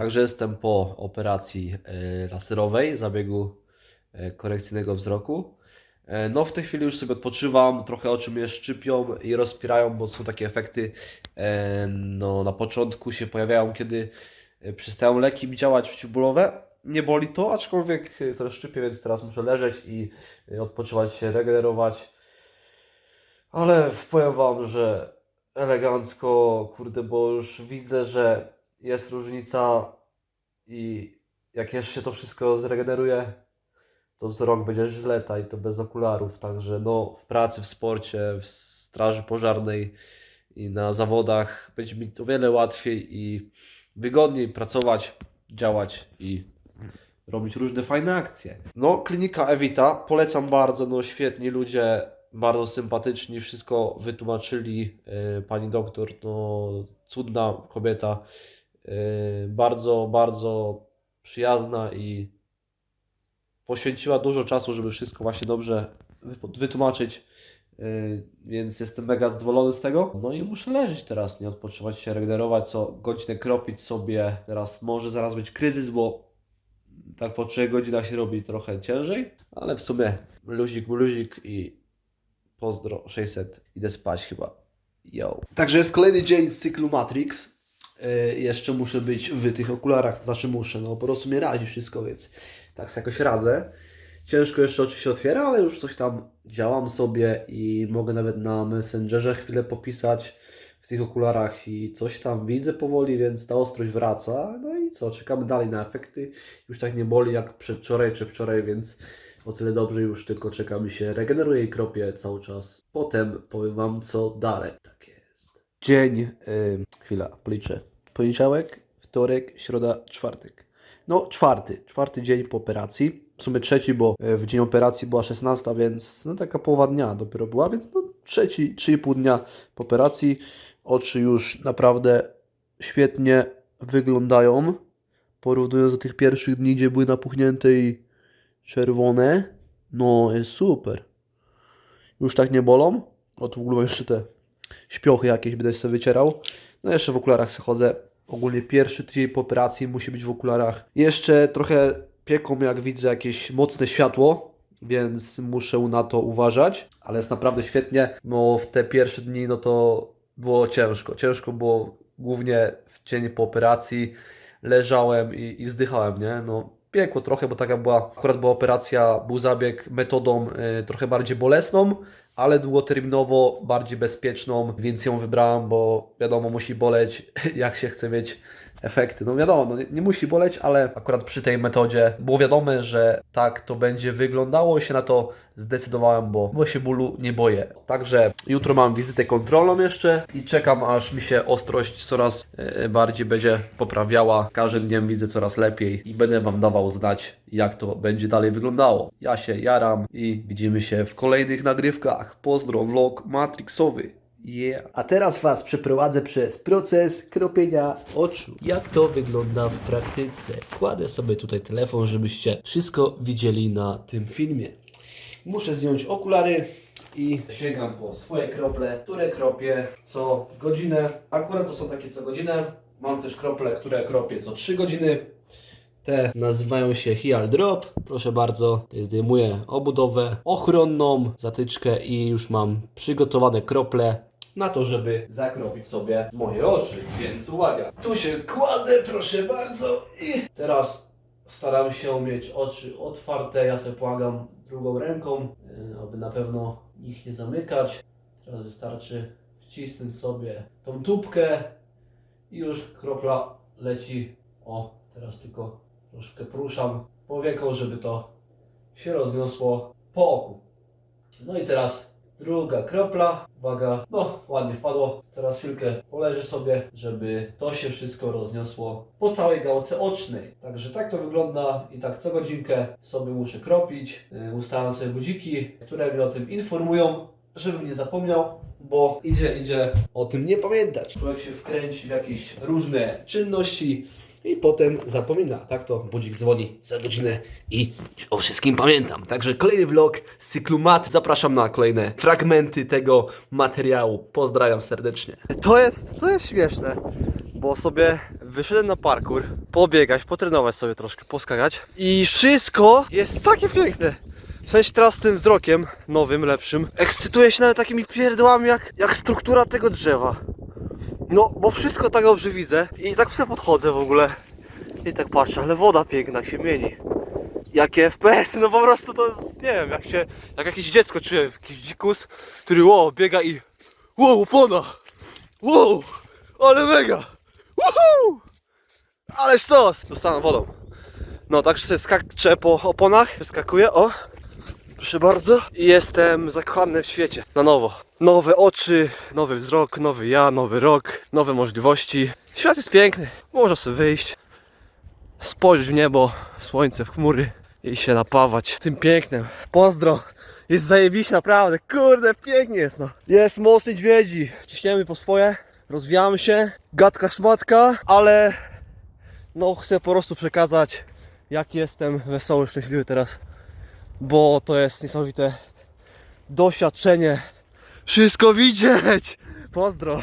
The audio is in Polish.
Także jestem po operacji e, laserowej, zabiegu e, korekcyjnego wzroku. E, No w tej chwili już sobie odpoczywam, trochę oczy mnie szczypią i rozpierają, bo są takie efekty, no na początku się pojawiają, kiedy przestają leki działać przeciwbólowe. Nie boli to, aczkolwiek to szczypie, więc teraz muszę leżeć i odpoczywać się, regenerować. Ale powiem Wam, że elegancko, kurde, bo już widzę, że jest różnica i jak jeszcze się to wszystko zregeneruje, to wzrok będzie żyleta i to bez okularów. Także no, w pracy, w sporcie, w straży pożarnej i na zawodach będzie mi o wiele łatwiej i wygodniej pracować, działać i robić różne fajne akcje. No, klinika Evita, polecam bardzo, no świetni ludzie, bardzo sympatyczni, wszystko wytłumaczyli. Yy, Pani doktor, no cudna kobieta, bardzo, bardzo przyjazna i poświęciła dużo czasu, żeby wszystko właśnie dobrze wytłumaczyć. Yy, Więc jestem mega zadowolony z tego. No i muszę leżeć teraz, nie odpoczywać się, regenerować, co godzinę kropić sobie. Teraz może zaraz być kryzys, bo tak po 3 godzinach się robi trochę ciężej, ale w sumie luzik, luzik i pozdro 600. Idę spać chyba. Yo. Także jest kolejny dzień z cyklu Matrix. Yy, jeszcze muszę być w tych okularach, to znaczy muszę, no po prostu mnie razi wszystko, więc tak sobie jakoś radzę. Ciężko jeszcze oczy się otwiera, ale już coś tam działam sobie i mogę nawet na Messengerze chwilę popisać w tych okularach i coś tam widzę powoli, więc ta ostrość wraca. No i co, czekamy dalej na efekty. Już tak nie boli jak przedwczoraj czy wczoraj, więc o tyle dobrze już tylko czekamy się. Regeneruje i kropię cały czas. Potem powiem Wam co dalej. Tak jest. Dzień, yy, chwila, policzę. Poniedziałek, wtorek, środa, czwartek. No, czwarty, czwarty dzień po operacji. W sumie trzeci, bo e, w dzień operacji była 16, więc no taka połowa dnia dopiero była, więc no trzeci, 3,5 dnia po operacji. Oczy już naprawdę świetnie wyglądają. Porównując do tych pierwszych dni, gdzie były napuchnięte i czerwone. No, jest super. Już tak nie bolą. O, tu w ogóle jeszcze te śpiochy jakieś, będę sobie wycierał. No jeszcze w okularach sobie chodzę. Ogólnie pierwszy tydzień po operacji musi być w okularach. Jeszcze trochę pieką, jak widzę jakieś mocne światło, więc muszę na to uważać. Ale jest naprawdę świetnie, bo w te pierwsze dni no to było ciężko. Ciężko było głównie w dzień po operacji. Leżałem i, i zdychałem, nie? No piekło trochę, bo taka była, akurat była operacja, był zabieg metodą y, trochę bardziej bolesną, ale długoterminowo bardziej bezpieczną, więc ją wybrałem, bo wiadomo, musi boleć, jak się chce mieć efekty. No wiadomo, no nie, nie musi boleć, ale akurat przy tej metodzie było wiadome, że tak to będzie wyglądało i się na to zdecydowałem, bo, bo się bólu nie boję. Także jutro mam wizytę kontrolną jeszcze i czekam, aż mi się ostrość coraz e, bardziej będzie poprawiała. Z każdym dniem widzę coraz lepiej i będę Wam dawał znać, jak to będzie dalej wyglądało. Ja się jaram i widzimy się w kolejnych nagrywkach. Pozdro, vlog Matrixowy. Yeah. A teraz Was przeprowadzę przez proces kropienia oczu. Jak to wygląda w praktyce? Kładę sobie tutaj telefon, żebyście wszystko widzieli na tym filmie. Muszę zdjąć okulary i sięgam po swoje krople, które kropię co godzinę. Akurat to są takie co godzinę. Mam też krople, które kropię co 3 godziny. Te Nazywają się Hial Drop. Proszę bardzo, tutaj zdejmuję obudowę ochronną, zatyczkę i już mam przygotowane krople na to, żeby zakropić sobie moje oczy. Więc uwaga, tu się kładę, proszę bardzo. I teraz staram się mieć oczy otwarte. Ja sobie pomagam drugą ręką, yy, aby na pewno ich nie zamykać. Teraz wystarczy wcisnąć sobie tą tubkę i już kropla leci. O, teraz tylko troszkę poruszam powieką, żeby to się rozniosło po oku. No i teraz druga kropla. Uwaga, no ładnie wpadło. Teraz chwilkę poleży sobie, żeby to się wszystko rozniosło po całej gałce ocznej. Także tak to wygląda i tak co godzinkę sobie muszę kropić. Yy, Ustalam sobie budziki, które mnie o tym informują, żebym nie zapomniał, bo idzie, idzie o tym nie pamiętać. Człowiek się wkręci w jakieś różne czynności i potem zapomina. Tak to budzik dzwoni za godzinę i o wszystkim pamiętam. Także kolejny vlog z cyklu mat. Zapraszam na kolejne fragmenty tego materiału. Pozdrawiam serdecznie. To jest, to jest śmieszne. bo sobie wyszedłem na parkour, pobiegać, potrenować sobie troszkę, poskakać i wszystko jest takie piękne. W sensie teraz tym wzrokiem, nowym, lepszym, ekscytuję się nawet takimi pierdłami jak, jak struktura tego drzewa. No, bo wszystko tak dobrze widzę i tak sobie podchodzę w ogóle i tak patrzę, ale woda piękna się mieni. Jakie FPS, no po prostu to jest, nie wiem, jak się, jak jakieś dziecko czuję, jakiś dzikus, który wow, biega i wow, opona, wow, ale mega, woohoo, ale sztos, dostanę wodą. No, tak sobie skaczę po oponach, skakuję, o, proszę bardzo, i jestem zakochany w świecie, na nowo. Nowe oczy, nowy wzrok, nowy ja, nowy rok, nowe możliwości. Świat jest piękny, można sobie wyjść, spojrzeć w niebo, w słońce, w chmury i się napawać tym pięknem. Pozdro! Jest zajebiście naprawdę, kurde, pięknie jest no. Jest most niedźwiedzi, ciśniemy po swoje, rozwijamy się, gadka szmatka, ale no chcę po prostu przekazać jak jestem wesoły, szczęśliwy teraz, bo to jest niesamowite doświadczenie. Wszystko widzieć! Pozdro!